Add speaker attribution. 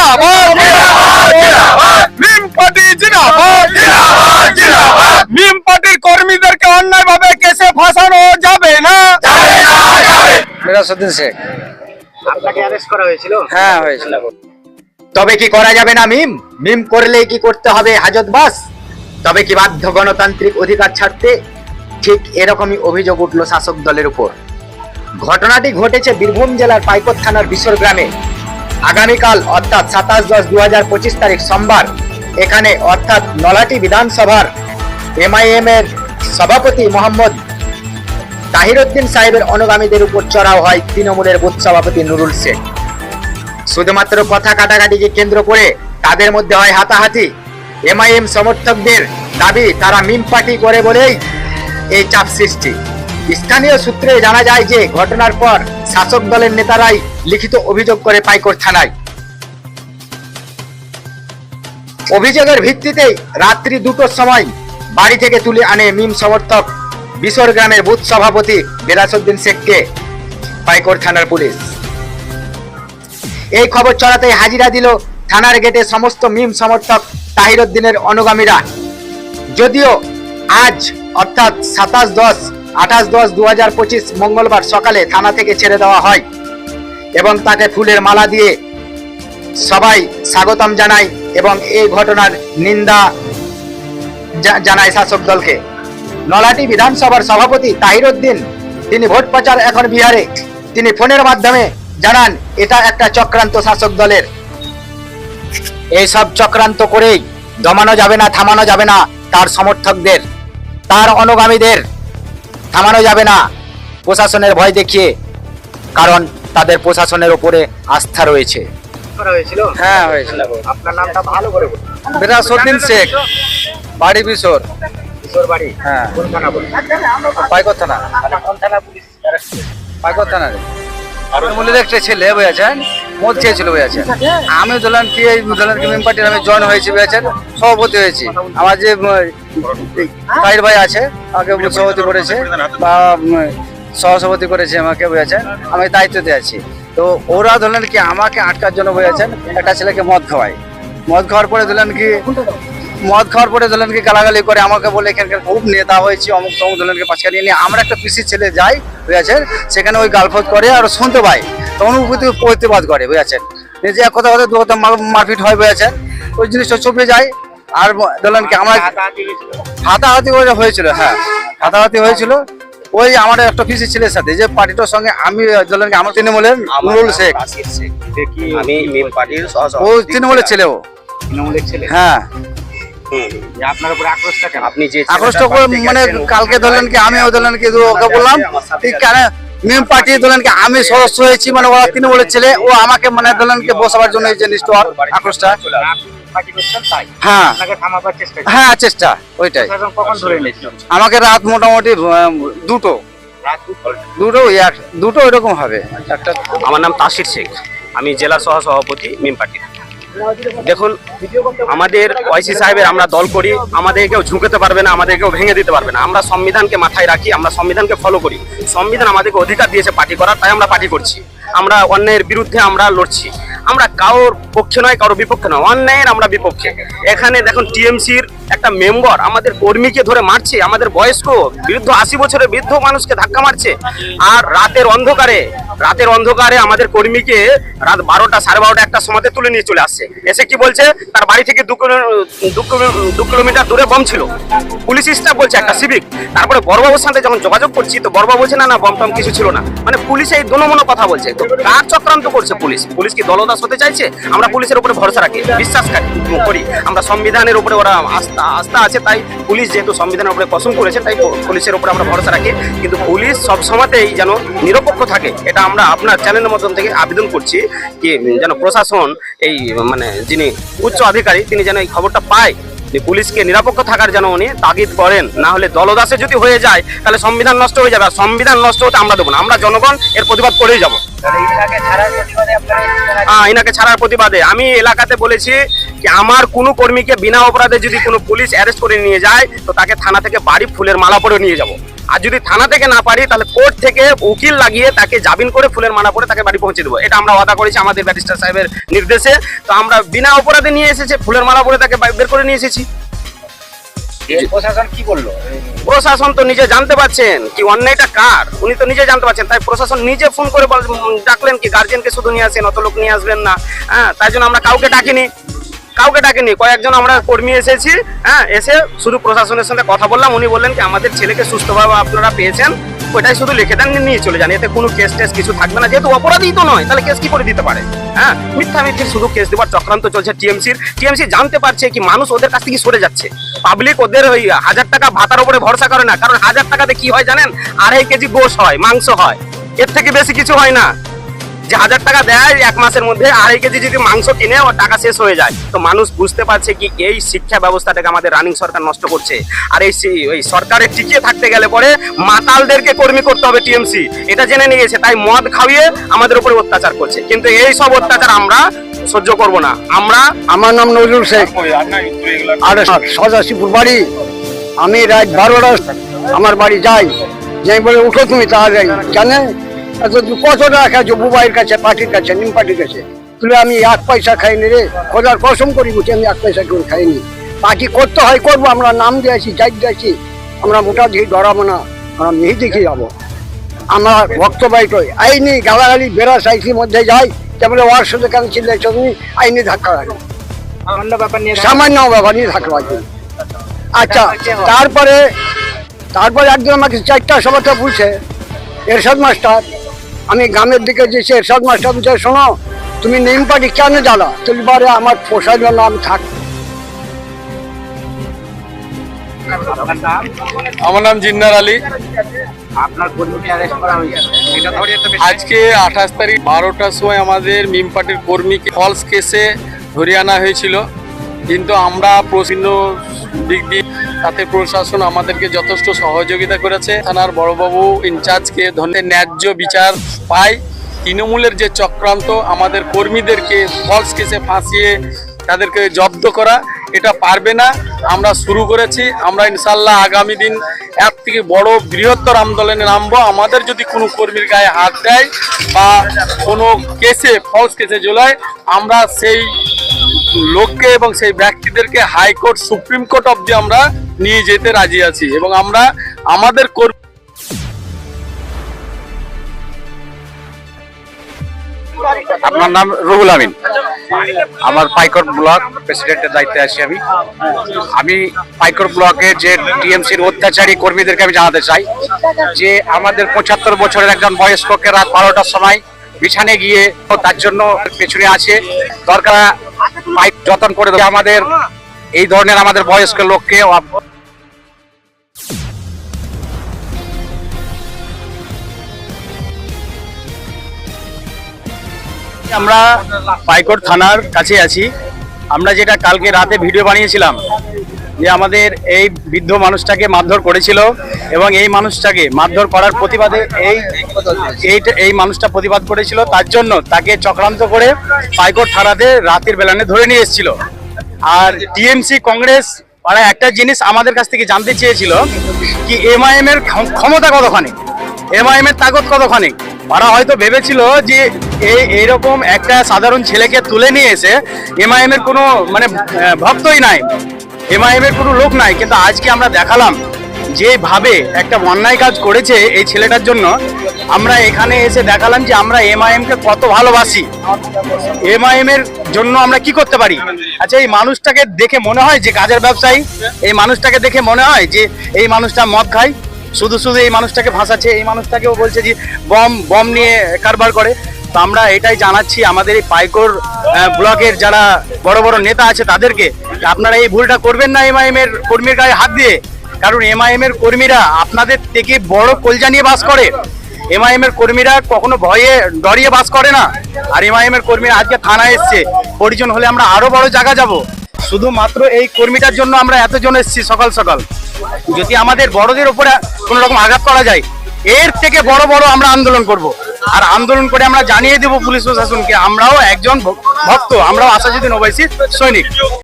Speaker 1: জিন্দাবাদ মিম পার্টি জিন্দাবাদ মিম পার্টির কর্মীদেরকে অন্যায়ভাবে কেসে ফাঁসানো যাবে না।
Speaker 2: মিরাসুদ্দিন শেখ।
Speaker 3: আপনাকে অ্যারেস্ট করা হয়েছিল?
Speaker 2: হ্যাঁ হয়েছিল।
Speaker 3: তবে কি করা যাবে না মিম? মিম করলে কি করতে হবে হাজত বাস? তবে কি বাধ্য গণতান্ত্রিক অধিকার ছাড়তে ঠিক এরকমই অভিযোগ উঠল শাসক দলের উপর। ঘটনাটি ঘটেছে বীরভূম জেলার পাইকত থানার বিশর গ্রামে। আগামীকাল অর্থাৎ সাতাশ দশ দু হাজার পঁচিশ তারিখ সোমবার এখানে অর্থাৎ নলাটি বিধানসভার এমআইএম এর সভাপতি মোহাম্মদ তাহিরুদ্দিন সাহেবের অনুগামীদের উপর চড়াও হয় তৃণমূলের বুথ সভাপতি নুরুল শেখ শুধুমাত্র কথা কাটাকাটিকে কেন্দ্র করে তাদের মধ্যে হয় হাতাহাতি। এমআইএম সমর্থকদের দাবি, তারা মিম পার্টি করে বলেই এই চাপ সৃষ্টি। স্থানীয় সূত্রে জানা যায় যে ঘটনার পর শাসক দলের নেতারাই লিখিত অভিযোগ করে পাইকর থানায়। অভিযোগের ভিত্তিতেই রাত্রি দুটোর সময় বাড়ি থেকে তুলে আনে মিম সমর্থক বিশর গ্রামের বুথ সভাপতি বেরাসুদ্দিন শেখকে পাইকর থানার পুলিশ। এই খবর ছড়াতেই হাজিরা দিল থানার গেটে সমস্ত মিম সমর্থক তাহিরুদ্দিনের অনুগামীরা। যদিও আজ অর্থাৎ সাতাশ দশ আঠাশ দশ দু হাজার পঁচিশ মঙ্গলবার সকালে থানা থেকে ছেড়ে দেওয়া হয় এবং তাকে ফুলের মালা দিয়ে সবাই স্বাগতম জানায় এবং এই ঘটনার নিন্দা জানায় শাসক দলকে। নলাটি বিধানসভার সভাপতি তাহিরুদ্দিন, তিনি ভোট প্রচার এখন বিহারে। তিনি ফোনের মাধ্যমে জানান, এটা একটা চক্রান্ত শাসক দলের। এইসব চক্রান্ত করেই দমানো যাবে না, থামানো যাবে না তার সমর্থকদের, তার অনুগামীদের। থামানো যাবে না। প্রশাসনের ভয় দেখিয়ে কারণ তাদের প্রশাসনের উপরে আস্থা রয়েছে।
Speaker 2: হ্যাঁ হয়েছিল।
Speaker 4: আপনার নামটা ভালো করে বলুন।
Speaker 2: শেখ। বাড়ি বিশোর
Speaker 4: কিশোর বাড়ি?
Speaker 2: হ্যাঁ।
Speaker 4: কোন থানা বলুন?
Speaker 2: পাইকর থানা।
Speaker 4: কোন থানা পুলিশ arrest করেছে?
Speaker 2: পাইকর থানা তৃণমূলের একটা ছেলে বুঝেছেন মদ খেয়েছিল বুঝেছেন আমি ধরলাম কি এই ধরলাম কি মেম পার্টির আমি জয়েন হয়েছি বুঝেছেন সভাপতি হয়েছি। আমার যে তাইর ভাই আছে, আমাকে সভাপতি করেছে, বা সহসভাপতি করেছে, আমাকে বুঝেছেন আমি দায়িত্বতে আছি। তো ওরা ধরলেন কি, আমাকে আটকার জন্য বুঝেছেন একটা ছেলেকে মদ খাওয়ায়। মদ খাওয়ার পরে ধরলেন কি, মদ খাওয়ার পরে ধরলেন কি, গালাগালি করে আমাকে বলে, এখানকার খুব নেতা হয়েছে, অমুক তমুক ধরলেন কি পাঁচকা নিয়ে। আমরা একটা পিসির ছেলে যাই বুঝেছেন সেখানে ওই গালফত করে আর শুনতে পাই। তখন প্রতিবাদ করে বুঝেছেন যে এক কথা কথা, দু কথা মারপিট হয় বুঝেছেন ওই জিনিসটা চুপড়ে যায়। আর ধরলেন কি আমরা
Speaker 4: হাতাহাতি হয়েছিল?
Speaker 2: হ্যাঁ হাতাহাতি হয়েছিল। ওই আমার একটা পিসি ছেলের সাথে যে পার্টিটার সঙ্গে আমি ধরলেন কি আমার তৃণমূলের নুরুল শেখ।
Speaker 4: আমি পার্টির
Speaker 2: ও তৃণমূলের ছেলেও
Speaker 4: তৃণমূলের ছেলে?
Speaker 2: হ্যাঁ।
Speaker 4: আপনার উপরে আক্রোশটা কেন? আপনি যে
Speaker 2: মানে কালকে ধরলেন কি আমি ধরলেন কি ওকে বললাম ঠিক কেন মিম পার্টি ধরলেন কি আমি সদস্য হয়েছি মানে ওরা তৃণমূলের ছেলে ও আমাকে মানে ধরলেন কি বসাবার জন্য এই যে
Speaker 4: তাই
Speaker 2: হ্যাঁ।
Speaker 4: আপনাকে থামাবার চেষ্টা করছেন।
Speaker 2: হ্যাঁ চেষ্টা ওইটাই।
Speaker 4: প্রশাসন কখন ধরে নিয়েছিল?
Speaker 2: আমাকে রাত মোটামুটি দুটো।
Speaker 4: দুটো।
Speaker 2: দুটো এরকম হবে। একটা
Speaker 5: আমার নাম তাসির শেখ। আমি জেলা সহ সভাপতি মিম পার্টির দেখুন আমাদের ওয়াইসি সাহেবের আমরা দল করি আমাদের কেউ ঝুঁকতে পারবে না আমাদের কেউ ভেঙে দিতে পারবে না। আমরা সংবিধানকে মাথায় রাখি আমরা সংবিধানকে ফলো করি। সংবিধান আমাদেরকে অধিকার দিয়েছে পার্টি করার তাই আমরা পার্টি করছি। আমরা অন্যের বিরুদ্ধে আমরা লড়ছি। আমরা কারোর পক্ষে নয় কারোর বিপক্ষে নয়। অন্যায়ের আমরা বিপক্ষে। এখানে দেখুন টিএমসির একটা মেম্বার আমাদের কর্মীকে ধরে মারছে, আমাদের বয়স্ক, বৃদ্ধ, আশি বছরের বৃদ্ধ মানুষকে ধাক্কা মারছে। আর রাতের অন্ধকারে রাতের অন্ধকারে আমাদের কর্মীকে রাত বারোটা সাড়ে বারোটা একটা সময়তে তুলে নিয়ে চলে আসছে। এসে কি বলছে? তার বাড়ি থেকে দু দু কিলো- দু কিলোমিটার দূরে বম ছিল। পুলিশ স্টাফ বলছে, একটা সিভিক। তারপরে বড়বাবুর সাথে যখন যোগাযোগ করছি, তো বড়বাবু বলছে, না না, বম টম কিছু ছিল না। মানে পুলিশ এই দোনো কথা বলছে। তো কার চক্রান্ত করছে পুলিশ? পুলিশ কি দলদাস হতে চাইছে? আমরা পুলিশের উপরে ভরসা রাখি, বিশ্বাস করি, আমরা সংবিধানের উপরে ওরা আস্থা আস্থা আছে, তাই পুলিশ যেহেতু সংবিধানের উপরে কসম করেছে, তাই পুলিশের উপরে আমরা ভরসা রাখি। কিন্তু পুলিশ সব সময়তেই যেন নিরপেক্ষ থাকে, এটা আমরা আপনার চ্যানেলের মাধ্যম থেকে আবেদন করছি কি, যেন প্রশাসন এই মানে যিনি উচ্চ আধিকারী তিনি যেন এই খবরটা পায় যে পুলিশকে নিরপেক্ষ থাকার যেন উনি তাগিদ করেন। না হলে দলদাসে যদি হয়ে যায়, তাহলে সংবিধান নষ্ট হয়ে যাবে। আর সংবিধান নষ্ট হতে আমরা দেবো না। আমরা জনগণ এর প্রতিবাদ করেই যাব। এনাকে ছাড়ার প্রতিবাদে আমি এলাকাতে বলেছি যে আমার কোনো কর্মীকে বিনা অপরাধে যদি কোনো পুলিশ অ্যারেস্ট করে নিয়ে যায় তো তাকে থানা থেকে বাড়ি ফুলের মালা পরে নিয়ে যাব। আর যদি থানা থেকে না পারি তাহলে কোর্ট থেকে উকিল লাগিয়ে তাকে জামিন করে ফুলের মালা পরে তাকে বাড়ি পৌঁছে দেবো। এটা আমরা ওয়াদা করেছি আমাদের ব্যারিস্টার সাহেবের নির্দেশে। তো আমরা বিনা অপরাধে নিয়ে এসেছি ফুলের মালা পরে তাকে বের করে নিয়ে এসেছি।
Speaker 2: প্রশাসন কি বলল?
Speaker 5: প্রশাসন তো নিজে জানতে পারছেন কি অন্যায়টা কার? উনি তো নিজে জানতে পারছেন, তাই প্রশাসন নিজে ফোন করে ডাকলেন কি গার্জেনকে শুধু নিয়ে আসেন, অত লোক নিয়ে আসবেন না। হ্যাঁ তাই জন্য আমরা কাউকে ডাকিনি। কাউকে ডাকিনি, কয়েকজন আমরা কর্মী এসেছি হ্যাঁ এসে শুধু প্রশাসনের সঙ্গে কথা বললাম। উনি বললেন কি, আমাদের ছেলেকে সুস্থভাবে আপনারা পেয়েছেন। ওইটাই শুধু লিখে দেন, নিয়ে চলে যান। এতে কোনো কেস টেস কিছু থাকবে না। যেহেতু অপরাধী তো নয়, তাহলে কেস কি করে দিতে পারে? হ্যাঁ? মিথ্যা মিথ্যে শুধু কেস দেওয়ার চক্রান্ত চলছে টিএমসির। টিএমসি জানতে পারছে কি মানুষ ওদের কাছ থেকে সরে যাচ্ছে। পাবলিক ওদের ওই হাজার টাকা ভাতার উপরে ভরসা করে না। কারণ হাজার টাকাতে কি হয় জানেন? আড়াই কেজি গোস হয়, মাংস হয়। এর থেকে বেশি কিছু হয় না। যে হাজার টাকা দেয় এক মাসের মধ্যে আড়াই কেজি যদি মাংস কিনে ওর টাকা শেষ হয়ে যায়। তো মানুষ বুঝতে পারছে কি এই শিক্ষা ব্যবস্থাটাকে আমাদের রানিং সরকার নষ্ট করছে। আর এই ওই সরকারে টিকিয়ে থাকতে গেলে পরে মাতালদেরকে কর্মী করতে হবে টিএমসি। এটা জেনে নিয়েছে তাই মদ খাইয়ে আমাদের উপরে অত্যাচার করছে। কিন্তু এই সব অত্যাচার আমরা সহ্য করব না। আমরা
Speaker 6: আমার নাম নজরুল শেখ। আর সদাশিপুর বাড়ি। আমি রাত বারোটা আমার বাড়ি যাই। যাই বলে উঠো তুমি তাড়াতাড়ি। জানে কত টাকা খাইছো বুবাইয়ের কাছে পার্টির কাছে নিম পার্টির কাছে? তুলে আমি এক পয়সা খাইনি রে খোদার কসম করি বুঝি আমি এক পয়সা করে খাইনি। পার্টি করতে হয় করব আমরা নাম দিয়েছি যাই দিয়েছি আমরা মোটা দিয়ে ডরাবো না আমরা মেহি দেখে যাব আমরা ভক্ত বাইক আইনি গালাগালি বেড়া সাইকের মধ্যে যাই তারপরে ওর সাথে কেন চিল্লাইছ তুমি? আইনি ধাক্কা লাগে।
Speaker 2: সামান্য ব্যাপার নিয়ে
Speaker 6: সামান্য ব্যাপার নিয়ে থাকল আর কি। আচ্ছা তারপরে তারপরে একজন আমাকে চারটা সবাইটা বলছে এরশাদ মাস্টার আমি গ্রামের দিকে যেছি এরশাদ মাস্টার বলছে শোনো তুমি নিম পাটি কেন জ্বালা তুলবারে আমার পোষাইল না আমি থাক
Speaker 1: আমার নাম জিন্নার আলী। আজকে আঠাশ তারিখ বারোটার সময় আমাদের মিম পার্টির কর্মীকে ফলস কেসে ধরিয়ে আনা হয়েছিল। কিন্তু আমরা প্রশ্ন দিক দিয়ে তাতে প্রশাসন আমাদেরকে যথেষ্ট সহযোগিতা করেছে। থানার বড়বাবু ইনচার্জকে ধরে ন্যায্য বিচার পাই তৃণমূলের যে চক্রান্ত, আমাদের কর্মীদেরকে ফলস কেসে ফাঁসিয়ে তাদেরকে জব্দ করা, এটা পারবে না। আমরা শুরু করেছি। আমরা ইনশাল্লাহ আগামী দিন এর থেকে বড় বৃহত্তর আন্দোলনে নামবো। আমাদের যদি কোনো কর্মীর গায়ে হাত দেয় বা কোনো কেসে ফলস কেসে জোলায় আমরা সেই লোককে এবং সেই ব্যক্তিদেরকে হাইকোর্ট, সুপ্রিম কোর্ট অব্দি আমরা নিয়ে যেতে রাজি আছি এবং আমরা আমাদের
Speaker 7: আপনার নাম রুহুল আমিন। আমার পাইকর ব্লক প্রেসিডেন্টের দায়িত্বে আছি আমি। আমি পাইকর ব্লকে যে টিএমসির অত্যাচারী কর্মীদেরকে আমি জানাতে চাই, যে আমাদের পঁচাত্তর বছরের একজন বয়স্ককে রাত বারোটার সময় বিছানে গিয়ে তার জন্য পেছনে আছে। দরকার পাইপ যতন করে আমাদের এই ধরনের আমাদের বয়স্ক লোককে আমরা পাইকোট থানার কাছে আছি। আমরা যেটা কালকে রাতে ভিডিও বানিয়েছিলাম যে আমাদের এই বৃদ্ধ মানুষটাকে মারধর করেছিল এবং এই মানুষটাকে মারধর করার প্রতিবাদে এই এই- মানুষটা প্রতিবাদ করেছিল। তার জন্য তাকে চক্রান্ত করে পাইকোট থানাতে রাতের বেলানে ধরে নিয়ে এসেছিল। আর টিএমসি কংগ্রেস ওরা একটা জিনিস আমাদের কাছ থেকে জানতে চেয়েছিল, কি এমআইএম এর ক্ষম- ক্ষমতা কতখানি? এমআইএম এর তাগত কতখানি? ওরা হয়তো ভেবেছিল যে এই এইরকম একটা সাধারণ ছেলেকে তুলে নিয়ে এসে এমআইএম এর কোনো মানে ভক্তই নাই। এমআইএম এর কোনো লোক নাই। কিন্তু আজকে আমরা দেখালাম যেভাবে একটা অন্যায় কাজ করেছে এই ছেলেটার জন্য। আমরা এখানে এসে দেখালাম যে আমরা এমআইএম কে কত ভালোবাসি। এমআইএম এর জন্য আমরা কি করতে পারি? আচ্ছা এই মানুষটাকে দেখে মনে হয় যে কাজের ব্যবসায়ী? এই মানুষটাকে দেখে মনে হয় যে এই মানুষটা মদ খায়? শুধু শুধু এই মানুষটাকে ভাসাচ্ছে, এই মানুষটাকেও বলছে যে বম বম নিয়ে কারবার করে। তো আমরা এটাই জানাচ্ছি, আমাদের এই পাইকোর ব্লকের যারা বড় বড় নেতা আছে তাদেরকে আপনারা এই ভুলটা করবেন না এমআইএম এর কর্মীর গায়ে হাত দিয়ে। কারণ এমআইএম এর কর্মীরা আপনাদের থেকে বড় কলজা নিয়ে বাস করে। এমআইএম এর কর্মীরা কখনো ভয়ে ডরিয়ে বাস করে না। আর এমআইএম এর কর্মীরা আজকে থানায় এসছে। পরিজন হলে আমরা আরও বড় জায়গা যাব। শুধুমাত্র এই কর্মীটার জন্য আমরা এতজন এসেছি সকাল সকাল। যদি আমাদের বড়দের উপরে কোনো রকম আঘাত করা যায়, এর থেকে বড় বড় আমরা আন্দোলন করব। আর আন্দোলন করে আমরা জানিয়ে দেব পুলিশ প্রশাসনকে, আমরাও একজন ভক্ত, আমরাও আশাজীবী নবাইছি সৈনিক।